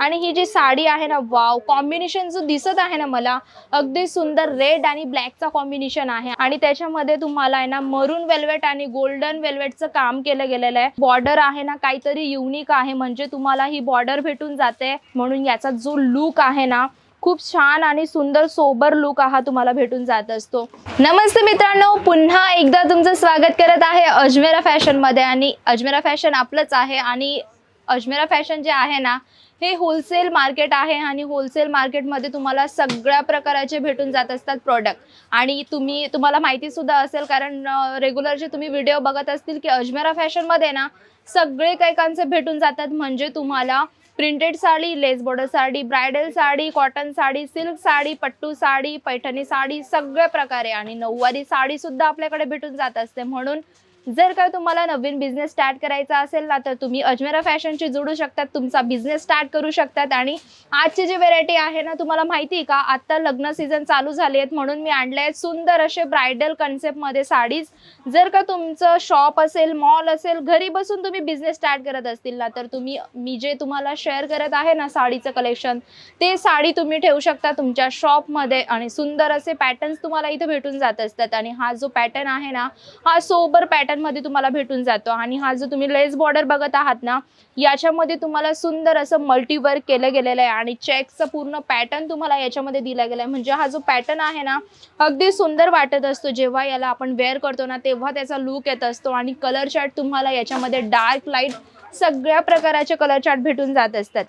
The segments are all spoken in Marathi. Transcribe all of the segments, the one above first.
आणि ही जी साडी आहे ना वाव कॉम्बिनेशन जो दिसत आहे ना मला अगदी सुंदर रेड आणि ब्लॅकचा कॉम्बिनेशन आहे. आणि त्याच्यामध्ये तुम्हाला आहे ना मरून वेल्वेट आणि गोल्डन वेल्वेटचं काम केलं गेलेलं आहे. बॉर्डर आहे ना काहीतरी युनिक आहे म्हणजे तुम्हाला ही बॉर्डर भेटून जाते. म्हणून याचा जो लुक आहे ना खूप छान आणि सुंदर सोबर लुक हा तुम्हाला भेटून जात असतो. नमस्ते मित्रांनो पुन्हा एकदा तुमचं स्वागत करत आहे अजमेरा फॅशनमध्ये. आणि अजमेरा फॅशन आपलंच आहे आणि अजमेरा फॅशन जे आहे ना हे होलसेल मार्केट आहे आणि होलसेल मार्केटमध्ये तुम्हाला सगळ्या प्रकाराचे भेटून जात असतात प्रोडक्ट आणि तुम्ही तुम्हाला माहिती सुद्धा असेल कारण रेग्युलर जे तुम्ही व्हिडिओ बघत असतील की अजमेरा फॅशनमध्ये ना सगळे काही कॉन्सेप्ट भेटून जातात. म्हणजे तुम्हाला printed sari lace border sari bridal sari cotton sari silk sari pattu sari Paithani sari सगळ्या प्रकारे आणि नऊवारी साडीसुद्धा आपल्याकडे भेटून जात असते. म्हणून जर का तुम्हाला नवीन बिझनेस स्टार्ट करायचा असेल ना तर तुम्ही अजमेरा फॅशनशी जोडू शकतात तुमचा बिझनेस स्टार्ट करू शकतात. आणि आजची जी व्हेरायटी आहे ना तुम्हाला माहिती आहे का आत्ता लग्न सीझन चालू झाले आहेत म्हणून मी आणले आहेत सुंदर असे ब्रायडल कन्सेप्टमध्ये साडीज. जर का तुमचं शॉप असेल मॉल असेल घरी बसून तुम्ही बिझनेस स्टार्ट करत असतील ना तर तुम्ही मी जे तुम्हाला शेअर करत आहे ना साडीचं कलेक्शन ते साडी तुम्ही ठेवू शकता तुमच्या शॉपमध्ये आणि सुंदर असे पॅटर्न्स तुम्हाला इथे भेटून जात असतात. आणि हा जो पॅटर्न आहे ना हा सोबर पॅटर्न मध्ये तुम्हाला भेटून जातो. आणि हा जो तुम्ही लेस बॉर्डर बघत आहात ना याच्यामध्ये तुम्हाला सुंदर असं मल्टीवर्क केलं गेलेलं आहे. आणि चेकचं पूर्ण पॅटर्न तुम्हाला याच्यामध्ये दिला गेला आहे म्हणजे हा जो पॅटर्न आहे ना अगदी सुंदर वाटत असतो. जेव्हा याला आपण वेअर करतो ना तेव्हा त्याचा लुक येत असतो. आणि कलर चार्ट तुम्हाला याच्यामध्ये डार्क लाइट सगळ्या प्रकाराचे कलर चार्ट भेटून जात असतात.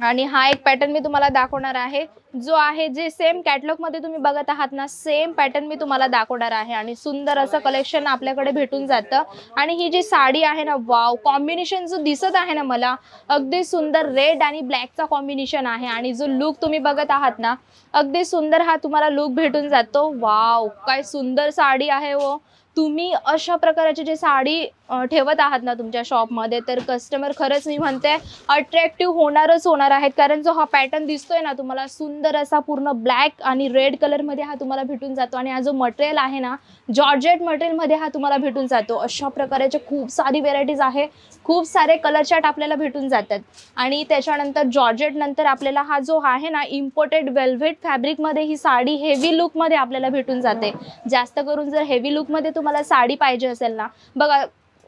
आणि हा एक पॅटर्न मी तुम्हाला दाखवणार आहे. जो आहे जे सेम कॅटलॉगमध्ये तुम्ही बघत आहात ना सेम पॅटर्न मी तुम्हाला दाखवणार आहे. आणि सुंदर असं कलेक्शन आपल्याकडे भेटून जातं. आणि ही जी साडी आहे ना वाव कॉम्बिनेशन जो दिसत आहे ना मला अगदी सुंदर रेड आणि ब्लॅकचा कॉम्बिनेशन आहे. आणि जो लुक तुम्ही बघत आहात ना अगदी सुंदर हा तुम्हाला लुक भेटून जातो. वाव काय सुंदर साडी आहे हो. तुम्ही अशा प्रकारची जे साडी ठेवत आहात ना तुमच्या शॉपमध्ये तर कस्टमर खरंच मी म्हणते अट्रॅक्टिव्ह होणारच होणार आहेत. कारण जो हा पॅटर्न दिसतोय ना तुम्हाला सुंदर असा पूर्ण ब्लॅक आणि रेड कलरमध्ये हा तुम्हाला भेटून जातो. आणि हा जो मटेरियल आहे ना जॉर्जेट मटेरियलमध्ये हा तुम्हाला भेटून जातो. अशा प्रकारचे खूप सारी व्हेरायटीज आहे. खूप सारे कलर चार्ट आपल्याला भेटून जातात. आणि त्याच्यानंतर जॉर्जेट नंतर आपल्याला हा जो आहे ना इम्पोर्टेड वेल्व्हेट फॅब्रिकमध्ये ही साडी हेवी लुकमध्ये आपल्याला भेटून जाते. जास्त करून जर हेवी लुकमध्ये तुम्हाला तुम्हाला साडी पाहिजे असेल ना बघा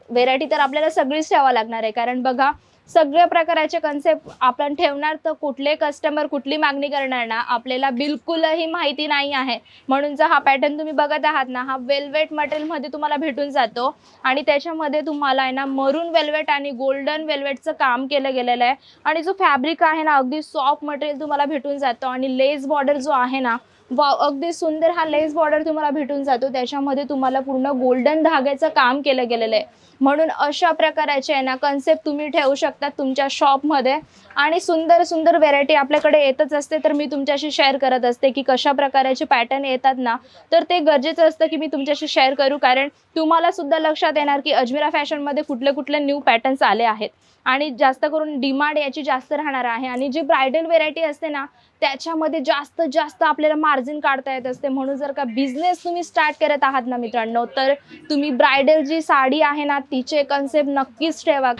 व्हेरायटी तर आपल्याला सगळीच ठेवा लागणार आहे. कारण बघा सगळ्या प्रकाराचे कन्सेप्ट आपण ठेवणार तर कुठले कस्टमर कुठली मागणी करणार ना आपल्याला बिलकुलही माहिती नाही आहे. म्हणून जर हा पॅटर्न तुम्ही बघत आहात ना हा वेल्वेट मटेरियलमध्ये तुम्हाला भेटून जातो. आणि त्याच्यामध्ये तुम्हाला आहे ना मरून वेल्वेट आणि गोल्डन वेल्वेटचं काम केलं गेलेलं आहे. आणि जो फॅब्रिक आहे ना अगदी सॉफ्ट मटेरियल तुम्हाला भेटून जातो. आणि लेस बॉर्डर जो आहे ना वा अगदी सुंदर हा लेस बॉर्डर तुम्हाला भेटून जातो. त्याच्यामध्ये तुम्हाला पूर्ण गोल्डन धाग्याचं काम केलं गेलेलं आहे. म्हणून अशा प्रकाराचे आहे ना कन्सेप्ट तुम्ही ठेवू शकता तुमच्या शॉपमध्ये आणि सुंदर सुंदर व्हेरायटी आपल्याकडे येतच असते. तर मी तुमच्याशी शेअर करत असते की कशा प्रकाराचे पॅटर्न येतात ना. तर ते गरजेचं असतं की मी तुमच्याशी शेअर करू. कारण तुम्हाला सुद्धा लक्षात येणार की अजमेरा फॅशनमध्ये कुठले कुठले न्यू पॅटर्न्स आले आहेत. आणि जास्त करून डिमांड याची जास्त राहणार आहे. आणि जी ब्रायडल व्हेरायटी असते ना त्याच्यामध्ये जास्त जास्त आपल्याला मार्जिन काढता येत असते. म्हणून जर का बिझनेस तुम्ही स्टार्ट करत आहात ना मित्रांनो तर तुम्ही ब्रायडल जी साडी आहे ना तिचे कन्सेप्ट नक्कीच ठेवा.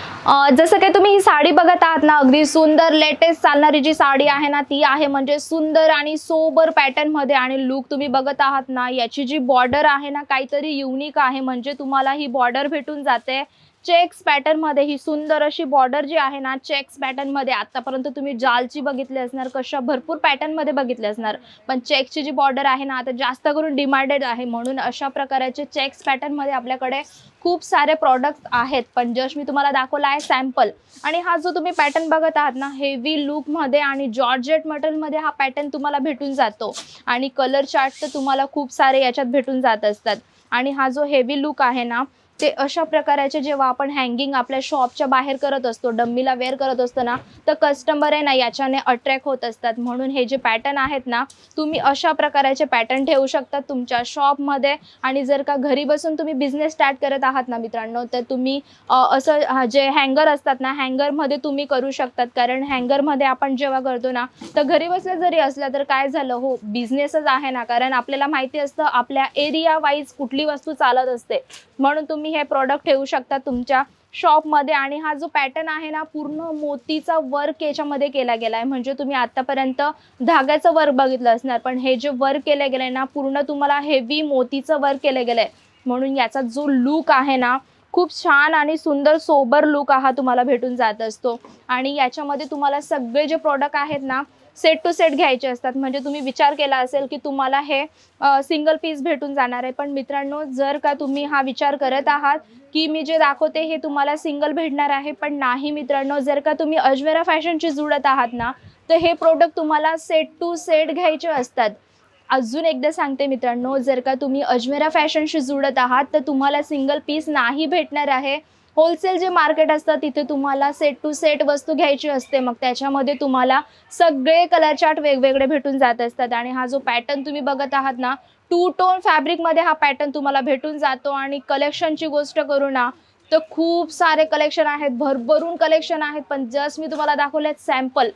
जसं काही तुम्ही ही साडी बघत आहात ना अगदी सुंदर लेटेस्ट चालणारी जी साडी आहे ना ती आहे म्हणजे सुंदर आणि सोबर पॅटर्नमध्ये आणि लुक तुम्ही बघत आहात ना याची जी बॉर्डर आहे ना काहीतरी युनिक आहे. म्हणजे तुम्हाला ही बॉर्डर भेटून जाते. चेक्स पॅटर्नमध्ये ही सुंदर अशी बॉर्डर जी आहे ना चेक्स पॅटर्नमध्ये आतापर्यंत तुम्ही जालची बघितली असणार कशा भरपूर पॅटर्नमध्ये बघितले असणार. पण चेक्सची जी बॉर्डर आहे ना आता जास्त करून डिमांडेड आहे. म्हणून अशा प्रकारचे चेक्स पॅटर्नमध्ये आपल्याकडे खूप सारे प्रॉडक्ट आहेत. पण जस्ट मी तुम्हाला दाखवला आहे सॅम्पल आणि हा जो तुम्ही पॅटर्न बघत आहात ना हेवी लुकमध्ये आणि जॉर्जेट मटेरियलमध्ये हा पॅटर्न तुम्हाला भेटून जातो. आणि कलर चार्ट तर तुम्हाला खूप सारे याच्यात भेटून जात असतात. आणि हा जो हेवी लुक आहे ना ते अशा प्रकाराचे जेव्हा आपण हँगिंग आपल्या शॉपच्या बाहेर करत असतो डम्मीला वेअर करत असतो ना तर कस्टमर आहे ना याच्याने अट्रॅक्ट होत असतात. म्हणून हे जे पॅटर्न आहेत ना तुम्ही अशा प्रकाराचे पॅटर्न ठेवू शकता तुमच्या शॉपमध्ये आणि जर का घरी बसून तुम्ही बिझनेस स्टार्ट करत आहात ना मित्रांनो तर तुम्ही असं हा, जे हँगर असतात ना हँगरमध्ये तुम्ही करू शकतात. कारण हँगरमध्ये आपण जेव्हा करतो ना तर घरी बसल्या जरी असल्या तर काय झालं हो बिझनेसच आहे ना. कारण आपल्याला माहिती असतं आपल्या एरिया वाईज कुठली वस्तू चालत असते. म्हणून तुम्ही हे प्रॉडक्ट ठेवू शकता तुमच्या शॉपमध्ये आणि हा जो पॅटर्न आहे ना पूर्ण मोतीचा वर्क याच्यामध्ये केला गेला आहे म्हणजे तुम्ही आतापर्यंत धाग्याचं वर्क बघितलं असणार पण हे जे वर्क केलं गेलं आहे ना पूर्ण तुम्हाला हेवी मोतीचं वर्क केलं गेलं आहे म्हणून याचा जो लुक आहे ना खूप छान आणि सुंदर सोबर लुक हा तुम्हाला भेटून जात असतो. आणि याच्यामध्ये तुम्हाला सगळे जे प्रॉडक्ट आहेत ना सेट टू सेट घ्यायचे असतात. म्हणजे तुम्ही विचार केला असेल की तुम्हाला हे सिंगल पीस भेटून जाणार आहे. पण मित्रांनो जर का तुम्ही हा विचार करत आहात की मी जे दाखवते हे तुम्हाला सिंगल भेटणार आहे पण नाही मित्रांनो जर का तुम्ही अजमेरा फॅशनशी जुळत आहात ना तर हे प्रोडक्ट तुम्हाला सेट टू सेट घ्यायचे असतात. अजून एकदा सांगते मित्रांनो जर का तुम्ही अजमेरा फॅशनशी जुळत आहात तर तुम्हाला सिंगल पीस नाही भेटणार आहे. होलसेल जे मार्केट असतं तिथे तुम्हाला सेट टू सेट वस्तू घ्यायची असते. मग त्याच्यामध्ये तुम्हाला सगळे कलर चार्ट वेगवेगळे भेटून जात असतात. आणि हा जो पॅटर्न तुम्ही बघत आहात ना टू टोन फॅब्रिकमध्ये हा पॅटर्न तुम्हाला भेटून जातो. आणि कलेक्शनची गोष्ट करू ना तर खूप सारे कलेक्शन आहेत. भरभरून कलेक्शन आहेत. पण जस्ट मी तुम्हाला दाखवले सॅम्पल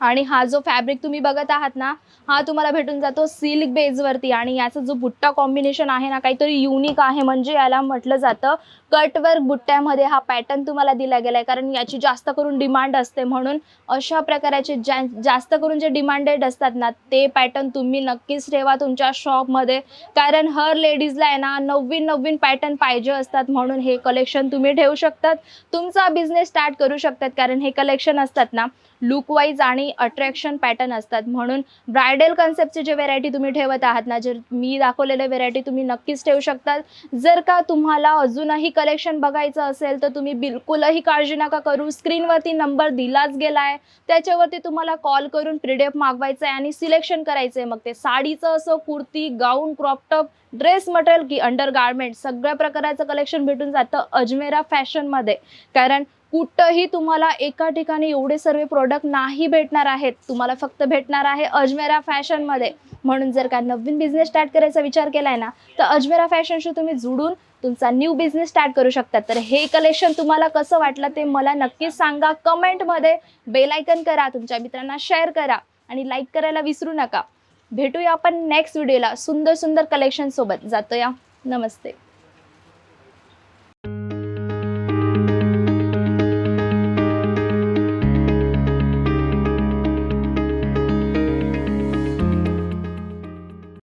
आणि हा जो फॅब्रिक तुम्ही बघत आहात ना हा तुम्हाला भेटून जातो सिल्क बेजवरती आणि याचा जो बुट्टा कॉम्बिनेशन आहे ना काहीतरी युनिक आहे. म्हणजे याला म्हटलं जातं कटवर्क बुट्ट्यामध्ये हा पॅटर्न तुम्हाला दिला गेला आहे कारण याची जास्त करून डिमांड असते. म्हणून अशा प्रकाराचे जा जास्त करून जे डिमांडेड असतात ना ते पॅटर्न तुम्ही नक्कीच ठेवा तुमच्या शॉपमध्ये कारण हर लेडीजला आहे ना नवीन नवीन पॅटर्न पाहिजे असतात. म्हणून हे कलेक्शन तुम्ही ठेवू शकतात. तुमचा बिझनेस स्टार्ट करू शकतात. कारण हे कलेक्शन असतात ना लुकवाईज आणि आणि अट्रॅक्शन पॅटर्न असतात. म्हणून ब्रायडल कन्सेप्टचे जे व्हेरायटी तुम्ही ठेवत आहात ना जर मी दाखवलेले व्हेरायटी तुम्ही नक्कीच ठेवू शकतात जर का तुम्हाला अजूनही कलेक्शन बघायचं असेल तर तुम्ही बिलकुलही काळजी नका करू. स्क्रीनवरती नंबर दिलाच गेला आहे त्याच्यावरती तुम्हाला कॉल करून प्रिडेप मागवायचं आहे आणि सिलेक्शन करायचं आहे मग ते साडीचं असो kurti gown crop top dress material की अंडर गार्मेंट सगळ्या प्रकाराचं कलेक्शन भेटून जातं अजमेरा फॅशनमध्ये. कारण कुठंही तुम्हाला एका ठिकाणी एवढे सर्व प्रोडक्ट नाही भेटणार आहेत. तुम्हाला फक्त भेटणार आहे अजमेरा फॅशनमध्ये म्हणून जर का नवीन बिझनेस स्टार्ट करायचा विचार केलाय ना तर अजमेरा फॅशनशी तुम्ही जुडून तुमचा न्यू बिझनेस स्टार्ट करू शकता. तर हे कलेक्शन तुम्हाला कसं वाटलं ते मला नक्कीच सांगा. कमेंटमध्ये बेलायकन करा तुमच्या मित्रांना शेअर करा आणि लाईक करायला विसरू नका. भेटूया आपण नेक्स्ट व्हिडिओला सुंदर सुंदर कलेक्शन सोबत. जातो या नमस्ते.